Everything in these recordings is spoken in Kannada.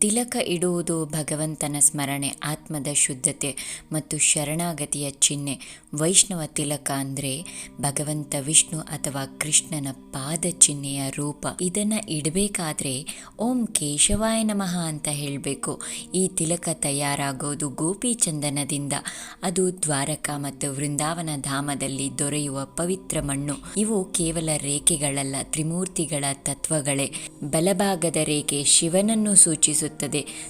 ತಿಲಕ ಇಡುವುದು ಭಗವಂತನ ಸ್ಮರಣೆ, ಆತ್ಮದ ಶುದ್ಧತೆ ಮತ್ತು ಶರಣಾಗತಿಯ ಚಿಹ್ನೆ. ವೈಷ್ಣವ ತಿಲಕ ಅಂದರೆ ಭಗವಂತ ವಿಷ್ಣು ಅಥವಾ ಕೃಷ್ಣನ ಪಾದ ಚಿಹ್ನೆಯ ರೂಪ. ಇದನ್ನು ಇಡಬೇಕಾದ್ರೆ ಓಂ ಕೇಶವಾಯ ನಮಃ ಅಂತ ಹೇಳಬೇಕು. ಈ ತಿಲಕ ತಯಾರಾಗೋದು ಗೋಪಿ ಚಂದನದಿಂದ ಅದು ದ್ವಾರಕ ಮತ್ತು ವೃಂದಾವನ ಧಾಮದಲ್ಲಿ ದೊರೆಯುವ ಪವಿತ್ರ ಮಣ್ಣು. ಇವು ಕೇವಲ ರೇಖೆಗಳಲ್ಲ, ತ್ರಿಮೂರ್ತಿಗಳ ತತ್ವಗಳೇ. ಬಲಭಾಗದ ರೇಖೆ ಶಿವನನ್ನು ಸೂಚಿಸುತ್ತದೆ.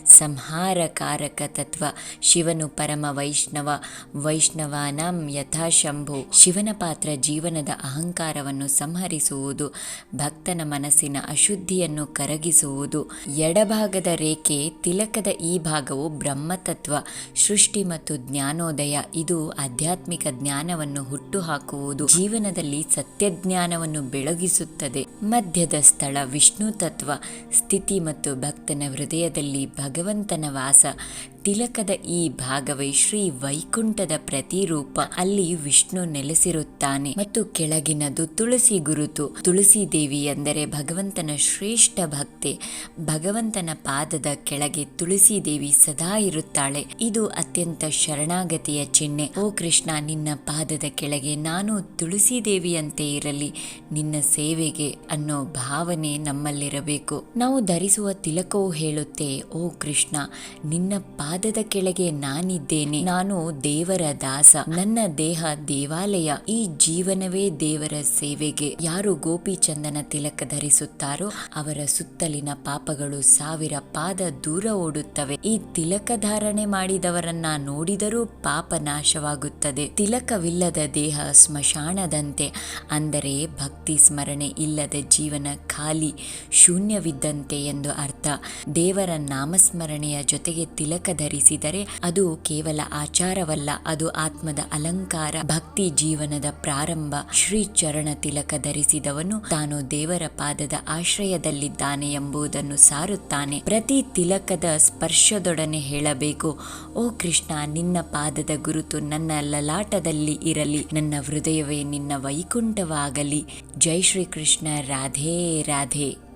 ಸಂಹಾರಕಾರಕ ತತ್ವ. ಶಿವನು ಪರಮ ವೈಷ್ಣವ. ವೈಷ್ಣವಾನಂ ಯಥಾಶಂಭು ಶಿವನ ಪಾತ್ರ ಜೀವನದ ಅಹಂಕಾರವನ್ನು ಸಂಹರಿಸುವುದು. ಭಕ್ತನ ಮನಸ್ಸಿನ ಅಶುದ್ಧಿಯನ್ನು ಕರಗಿಸುವುದು. ಎಡಭಾಗದ ರೇಖೆ, ತಿಲಕದ ಈ ಭಾಗವು ಬ್ರಹ್ಮತತ್ವ. ಸೃಷ್ಟಿ ಮತ್ತು ಜ್ಞಾನೋದಯ, ಇದು ಆಧ್ಯಾತ್ಮಿಕ ಜ್ಞಾನವನ್ನು ಹುಟ್ಟುಹಾಕುವುದು. ಜೀವನದಲ್ಲಿ ಸತ್ಯಜ್ಞಾನವನ್ನು ಬೆಳಗಿಸುತ್ತದೆ. ಮಧ್ಯದ ಸ್ಥಳ ವಿಷ್ಣು ತತ್ವ ಸ್ಥಿತಿ ಮತ್ತು ಭಕ್ತನ ಹೃದಯದಲ್ಲಿ ಭಗವಂತನ ವಾಸ ತಿಲಕದ ಈ ಭಾಗವೇ ಶ್ರೀ ವೈಕುಂಠದ ಪ್ರತಿರೂಪ. ಅಲ್ಲಿ ವಿಷ್ಣು ನೆಲೆಸಿರುತ್ತಾನೆ ಮತ್ತು ಕೆಳಗಿನದು ತುಳಸಿ ಗುರುತು. ತುಳಸಿ ದೇವಿ ಎಂದರೆ ಭಗವಂತನ ಶ್ರೇಷ್ಠ ಭಕ್ತೆ. ಭಗವಂತನ ಪಾದದ ಕೆಳಗೆ ತುಳಸಿ ದೇವಿ ಸದಾ ಇರುತ್ತಾಳೆ. ಇದು ಅತ್ಯಂತ ಶರಣಾಗತಿಯ ಚಿಹ್ನೆ. ಓ ಕೃಷ್ಣ, ನಿನ್ನ ಪಾದದ ಕೆಳಗೆ ನಾನು ತುಳಸಿ ದೇವಿಯಂತೆ ಇರಲಿ. ನಿನ್ನ ಸೇವೆಗೆ ಅನ್ನೋ ಭಾವನೆ ನಮ್ಮಲ್ಲಿರಬೇಕು. ನಾವು ಧರಿಸುವ ತಿಲಕವು ಹೇಳುತ್ತೆ, ಓ ಕೃಷ್ಣ, ನಿನ್ನ ಪಾದದ ಕೆಳಗೆ ನಾನಿದ್ದೇನೆ. ನಾನು ದೇವರ ದಾಸ. ನನ್ನ ದೇಹ ದೇವಾಲಯ. ಈ ಜೀವನವೇ ದೇವರ ಸೇವೆಗೆ. ಯಾರು ಗೋಪಿ ಚಂದನ ತಿಲಕ ಧರಿಸುತ್ತಾರೋ, ಅವರ ಸುತ್ತಲಿನ ಪಾಪಗಳು ಸಾವಿರ ಪಾದ ದೂರ ಓಡುತ್ತವೆ. ಈ ತಿಲಕ ಧಾರಣೆ ಮಾಡಿದವರನ್ನ ನೋಡಿದರೂ ಪಾಪ ನಾಶವಾಗುತ್ತದೆ. ತಿಲಕವಿಲ್ಲದ ದೇಹ ಸ್ಮಶಾನದಂತೆ. ಅಂದರೆ ಭಕ್ತಿ ಸ್ಮರಣೆ ಇಲ್ಲದ ಜೀವನ ಖಾಲಿ, ಶೂನ್ಯವಿದ್ದಂತೆ ಎಂದು ಅರ್ಥ. ದೇವರ ನಾಮಸ್ಮರಣೆಯ ಜೊತೆಗೆ ತಿಲಕ ಧರಿಸಿದರೆ ಅದು ಕೇವಲ ಆಚಾರವಲ್ಲ, ಅದು ಆತ್ಮದ ಅಲಂಕಾರ, ಭಕ್ತಿ ಜೀವನದ ಪ್ರಾರಂಭ. ಶ್ರೀ ಚರಣ ತಿಲಕ ಧರಿಸಿದವನು ತಾನು ದೇವರ ಪಾದದ ಆಶ್ರಯದಲ್ಲಿದ್ದಾನೆ ಎಂಬುದನ್ನು ಸಾರುತ್ತಾನೆ. ಪ್ರತಿ ತಿಲಕದ ಸ್ಪರ್ಶದೊಡನೆ ಹೇಳಬೇಕು, ಓ ಕೃಷ್ಣ, ನಿನ್ನ ಪಾದದ ಗುರುತು ನನ್ನ ಲಲಾಟದಲ್ಲಿ ಇರಲಿ, ನನ್ನ ಹೃದಯವೇ ನಿನ್ನ ವೈಕುಂಠವಾಗಲಿ. ಜೈ ಶ್ರೀ ಕೃಷ್ಣ ರಾಧೇ, ರಾಧೆ.